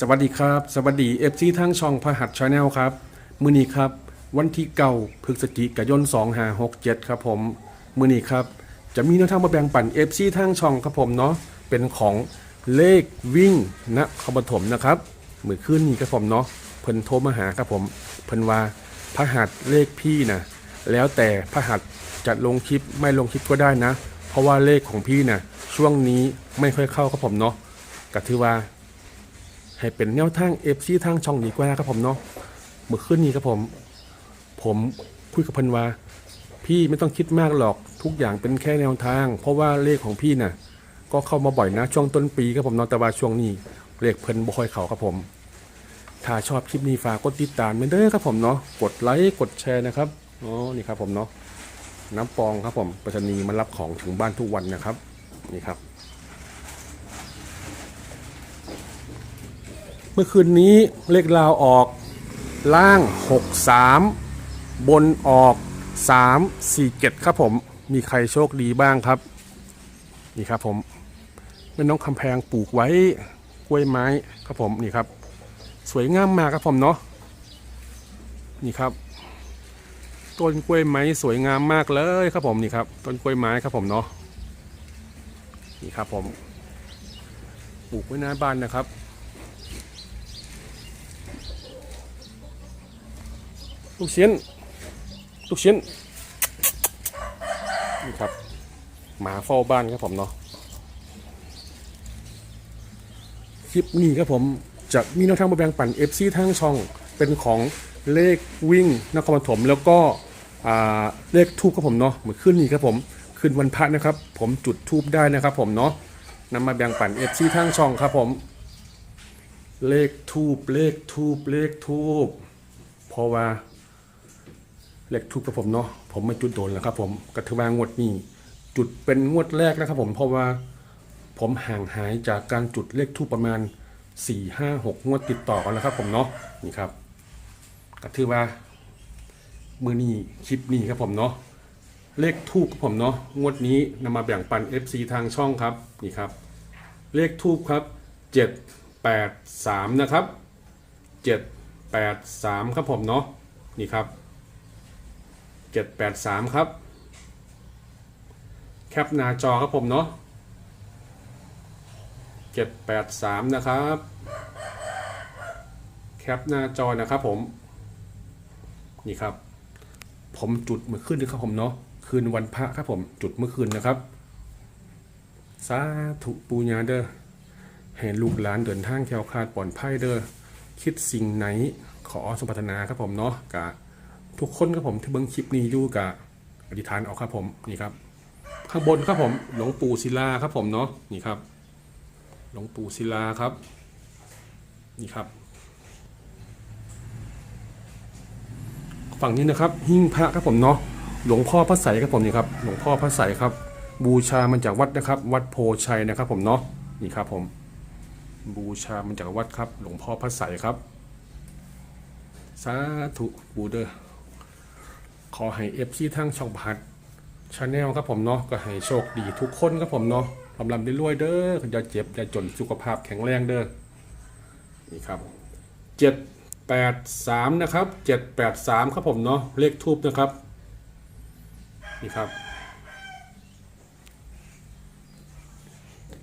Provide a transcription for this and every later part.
สวัสดีครับ สวัสดีเอฟซีทั้งช่องพหัสชาแนลครับ มือนี้ครับ วันที่เก้าพฤศจิกายน2 5 6 7 ครับผม มือนี้ครับ จะมีแนวทางมาแบ่งปันเอฟซีทั้งช่องครับผมเนาะเป็นของเลขวิ่งณคอปฐมนะครับมือขึ้นนี้ครับผมเนาะเพิ่นโทรมาหาครับผม เพิ่นว่าพหัสเลขพี่นะแล้วแต่พหัสจะลงคลิปไม่ลงคลิปก็ได้นะ เพราะว่าเลขของพี่นะช่วงนี้ไม่ค่อยเข้าครับผมเนาะก็ถือว่า ให้เป็นแนวทางเอฟซีทางช่องดีกว่าครับผมเนาะเมื่อคืนนี้ครับผม ผมคุยกับเพันวาพี่ไม่ต้องคิดมากหรอกทุกอย่างเป็นแค่แนวทาง เพราะว่าเลขของพี่น่ะ ก็เข้ามาบ่อยนะช่วงต้นปีครับผมเนาะแต่ว่าช่วงนี้เลขเพิ่นบ่ค่อยเขาครับผม ถ้าชอบคลิปนี้ฝากกดติดตามเหมือนเด้อครับผมเนาะกดไลค์กดแชร์นะครับอ๋อนี่ครับผมเนาะน้ำปองครับผมปรษณีย์มารับของถึงบ้านทุกวันนะครับ นี่ครับ เมื่อคืนนี้เลขราวออกล่าง 63 บนออก 3 4 7 ครับผม มีใครโชคดีบ้างครับ นี่ครับผมเป็นน้องคำแพงปลูกไว้กล้วยไม้ครับผมนี่ครับ สวยงามมากครับผมเนาะนี่ครับต้นกล้วยไม้สวยงามมากเลยครับผมนี่ครับต้นกล้วยไม้ครับผมเนาะนี่ครับผมปลูกไว้หน้าบ้านนะครับ ลูกชิ้น ลูกชิ้น นี่ครับ หมาเฝ้าบ้านครับผมเนาะ คลิปนี้ครับผมจะมีแนวทางมาแบ่งปัน FC ทางช่องเป็นของเลขวิ่งนครปฐมแล้วก็เลขทูบครับผมเนาะเหมือนขึ้นนี่ครับผมคืนวันพระนะครับ ผมจุดทูบได้นะครับ ผมเนาะนำมาแบ่งปัน FC ทางช่องครับผม เลขทูบเลขทูบเลขทูบเพราะว่า เลขทูบกับผมเนาะผมไม่จุดโดนแล้วครับ ผมกระถือว่างวดนี้จุดเป็นงวดแรกนะครับ ผมเพราะว่าผมห่างหายจากการจุดเลขทูบประมาณ 4 5 6 งวดติดต่อกันแล้วครับ ผมเนาะนี่ครับก็ถือว่ามือนี้คลิปนี้ครับผมเนาะเลขทูบครับผมเนาะงวดนี้นำมาแบ่งปัน FC ทางช่องครับนี่ครับ เลขทูบครับ 7 8 3 นะครับ 7 8 3 ครับผมเนาะนี่ครับ 783 ครับ แคปหน้าจอครับผมเนาะ783 นะครับ แคปหน้าจอนะครับผม นี่ครับ ผมจุดเมื่อคืนนะครับผมเนาะ คืนวันพระครับผม จุดเมื่อคืนนะครับสาธุปูญาเด้อให้ลูกหลานเดินทางแคล้วคลาดปลอดภัยเด้อคิดสิ่งไหนขอสมปรารถนาครับผมเนาะกะ ทุกคนครับผมที่เบิ้งคลิปนี้อยู่กับอธิษฐานเอาครับผมนี่ครับ ข้างบนครับผมหลวงปู่ศิลาครับผมเนาะนี่ครับ หลวงปู่ศิลาครับ นี่ครับ ฝั่งนี้นะครับ หิ้งพระครับผมเนาะหลวงพ่อพระใสครับผมนี่ครับ หลวงพ่อพระใสครับ บูชามันจากวัดนะครับ วัดโพชัยนะครับ ผมเนาะนี่ครับผมบูชามันจากวัดครับ หลวงพ่อพระใสครับ สาธุบูเดอร์ ขอให้เอฟซีทั้งช่องพัดชาแนลครับผมเนาะก็ให้โชคดีทุกคนครับผมเนาะลำลำได้รวยเด้ออย่าเจ็บอย่าจนสุขภาพแข็งแรงเด้อนี่ครับเจ็ดแปดสามนะครับเจ็ดแปดสามครับผมเนาะเลขทูบนะครับนี่ครับ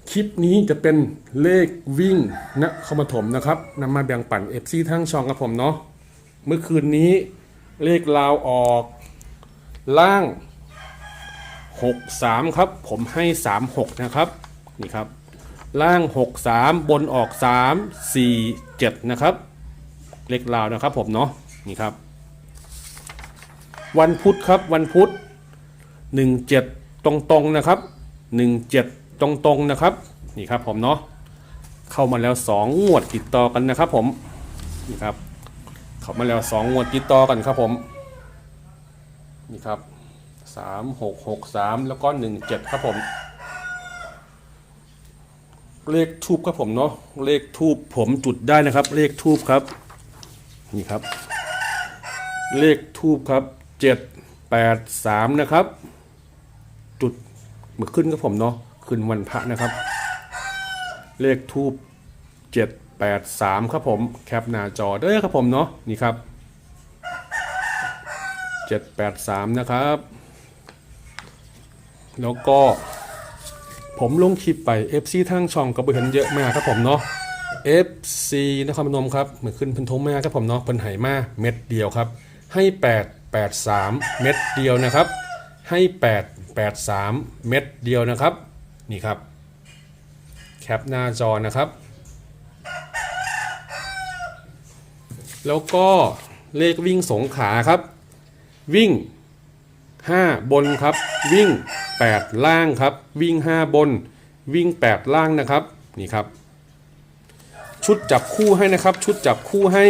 คลิปนี้จะเป็นเลขวิ่งนะคมถมนะครับนำมาแบ่งปันเอฟซีทั้งช่องครับผมเนาะเมื่อคืนนี้เลขลาวออก ล่าง 63 ครับ ผมให้ 36 นะครับ นี่ครับ ล่าง 63 บนออก 3 4 7 นะครับ เลขลาวนะครับผมเนาะ นี่ครับ วันพุธครับ วันพุธ 17 ตรงๆนะครับ 17 ตรงๆนะครับ นี่ครับผมเนาะ เข้ามาแล้ว 2 งวดติดต่อกันนะครับผม นี่ครับ เข้ามาแล้วสองงวดติดต่อกันครับผม นี่ครับสามหกหกสามแล้วก็หนึ่งเจ็ดครับผม เลขทูบครับผมเนาะเลขทูบผมจุดได้นะครับ เลขทูบครับ นี่ครับ เลขทูบครับเจ็ดแปดสามนะครับ จุดเมื่อขึ้นครับผมเนาะขึ้นวันพระนะครับ เลขทูบเจ็ด783ครับผม แคปหน้าจอเด้อครับผมเนาะนี่ครับ 783 นะครับ แล้วก็ผมลงคลิปไป FC ทางช่องก็บ่เห็นเยอะมากครับผมเนาะ FC นครพนมครับเหมือนขึ้นพันโทรมาครับผมเนาะเพิ่นไหมาเม็ดเดียวครับ ให้ 8 8 3 เม็ดเดียวนะครับ ให้ 8 8 3 เม็ดเดียวนะครับ นี่ครับ แคปหน้าจอนะครับ แล้วก็เลขวิ่งสงขาครับ วิ่ง 5 บนครับ วิ่ง 8 ล่างครับ วิ่ง 5 บน วิ่ง 8 ล่างนะครับนี่ครับ ชุดจับคู่ให้นะครับ ชุดจับคู่ให้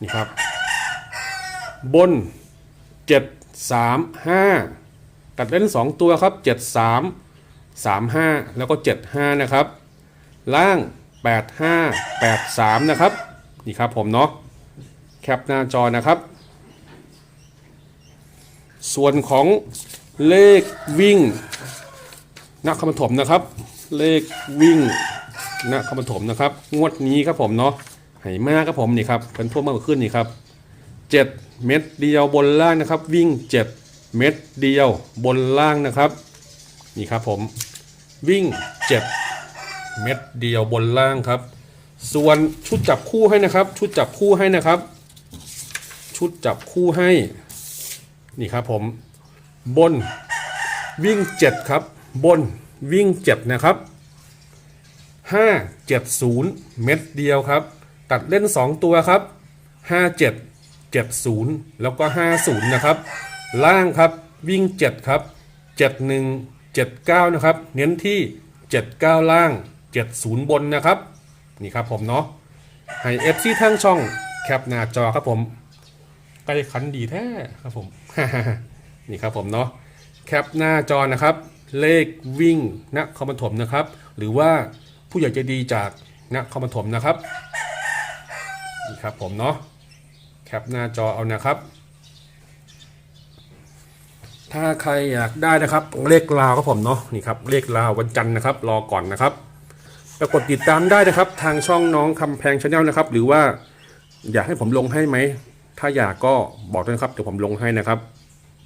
นี่ครับ บน 7 3 5ตัดเล่น 2 ตัวครับ 7 3 3 5 แล้วก็ 7 5 นะครับ ล่าง 8 5 8 3 นะครับ นี่ครับผมเนาะแคปหน้าจอนะครับ ส่วนของเลขวิ่งนักคำถมนะครับ เลขวิ่งนักคำถมนะครับ งวดนี้ครับผมเนาะไหมากครับผมนี่ครับเป็นทั่วมากขึ้นนี่ครับ7เม็ดเดียวบนล่างนะครับ วิ่ง7เม็ดเดียวบนล่างนะครับนี่ครับผมวิ่ง7เม็ดเดียวบนล่างครับ ส่วนชุดจับคู่ให้นะครับ ชุดจับคู่ให้นะครับ ชุดจับคู่ให้ นี่ครับผมบนวิ่ง 7 ครับ บนวิ่ง 7 นะครับ 5 7 0 เม็ดเดียวครับ ตัดเล่น 2 ตัวครับ 5 7 7 0 แล้วก็ 50 นะครับ ล่างครับวิ่ง 7 ครับ 71 79 นะครับ เน้นที่ 79 ล่าง 70 บนนะครับ นี่ครับผมเนาะให้ FC ทั้งช่องแคปหน้าจอครับผม ใกล้ขันดีแท้ครับผม นี่ครับผมเนาะแคปหน้าจอนะครับ เลขวิ่งณคอมถมนะครับ หรือว่าผู้ใหญ่ใจดีจากณคอมถมนะครับนี่ครับผมเนาะแคปหน้าจอเอานะครับ ถ้าใครอยากได้นะครับ เลขลาวครับผมเนาะนี่ครับเลขลาววันจันทร์นะครับ รอก่อนนะครับแล้วกดติดตามได้นะครับ ทางช่องน้องคำแพงชาแนลนะครับ หรือว่าอยากให้ผมลงให้ไหม ถ้าอยากก็บอกด้วยนะครับเดี๋ยวผมลงให้นะครับ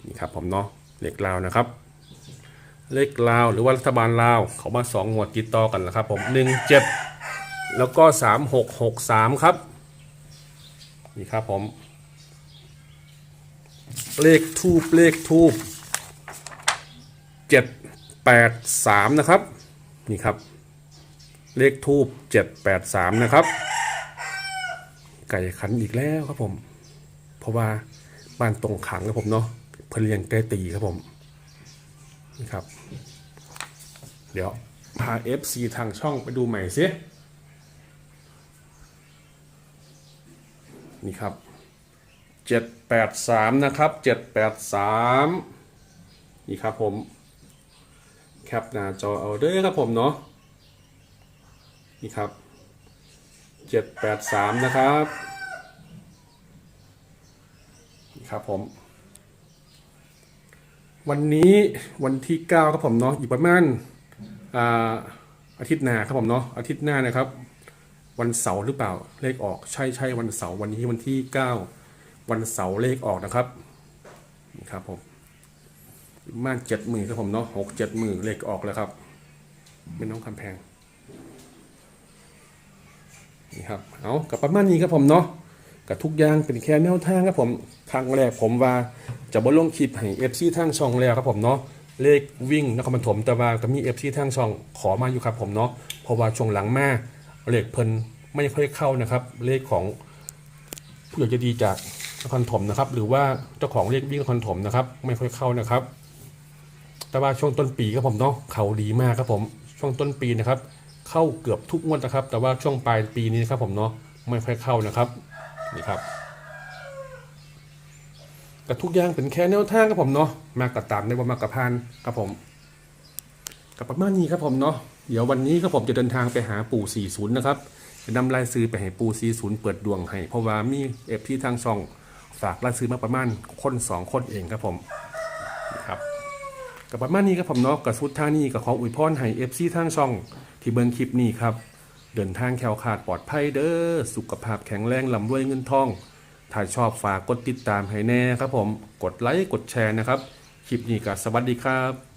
นี่ครับผมเนาะเลขลาวนะครับ เลขลาวหรือว่ารัฐบาลลาวเขามาสองงวดติดต่อกันแล้วครับ ผมหนึ่งเจ็ดแล้วก็สามหกหกสามครับนี่ครับผมเลขทูบเลขทูบเจ็ดแปดสามนะครับนี่ครับ เลขทูบเจ็ดแปดสามนะครับ ไก่ขันอีกแล้วครับผม ราะว่าบ้านตรงขังครับผมเนาะเพนเลียงไก่ตีครับผมนี่ครับ เดี๋ยวพา FC ทางช่องไปดูใหม่สินี่ครับ 783 นะครับ 783 นี่ครับผม แคปหน้าจอเอาเด้อครับผมเนาะ นี่ครับ 783 นะครับ ครับผม วันนี้วันที่9ครับผมเนาะอีกประมาณอาอาทิตย์หน้าครับผมเนาะอาทิตย์หน้านะครับ วันเสาร์หรือเปล่าเลขออกใช่ใช่วันเสาร์วันนี้วันที่ 9 วันเสาร์เลขออกนะครับนี่ครับผมประมาณเจ็ดหมื่นครับผมเนาะหกเจ็ดหมื่นเลขออกแล้วครับไม่น้องคำแพงนี่ครับเอากับประมาณนี้ครับผมเนาะ กับทุกอย่างเป็นแค่แนวทางครับผมครั้งแรกผมว่าจะบ่ลงคลิปให้เอฟซีทางช่องแล้วครับผมเนาะเลขวิ่งนครปฐมแต่ว่าก็มีเอฟซีทางช่องขอมาอยู่ครับผมเนาะเพราะว่าช่วงหลังมาเลขเพิ่นไม่ค่อยเข้านะครับ เลขของผู้ใหญ่จะดีจากนครปฐมนะครับ หรือว่าเจ้าของเลขวิ่งนครปฐมนะครับ ไม่ค่อยเข้านะครับ แต่ว่าช่วงต้นปีครับผมเนาะเขาดีมากครับผมช่วงต้นปีนะครับ เข้าเกือบทุกงวดนะครับ แต่ว่าช่วงปลายปีนี้นครับผมเนาะไม่ค่อยเข้านะครับ นี่ครับแต่ทุกอย่างเป็นแค่แนวทางครับผมเนาะมากระตามในวันมากระพานครับผมกับประมาณนี้ครับผมเนาะเดี๋ยววันนี้ครับผมจะเดินทางไปหาปู่ 40 นะครับจะนำรายซื้อไปให้ปู่ 40 เปิดดวงให้ เพราะว่ามีเอฟที่ทางช่องฝากรายซื้อมาประมาณคนสองคนเองครับผมนี่ครับกับประมาณนี้ครับผมเนาะกับสุดท่างนี้กับขออวยพรให้เอฟซีทางช่องที่เบิ่งคลิปนี้ครับ เดินทางแคล้วคลาดปลอดภัยเด้อ สุขภาพแข็งแรงลำรวยเงินทอง ถ้าชอบฝากกดติดตามให้แน่ครับผม กดไลค์ กดแชร์นะครับ คลิปนี้ก็สวัสดีครับ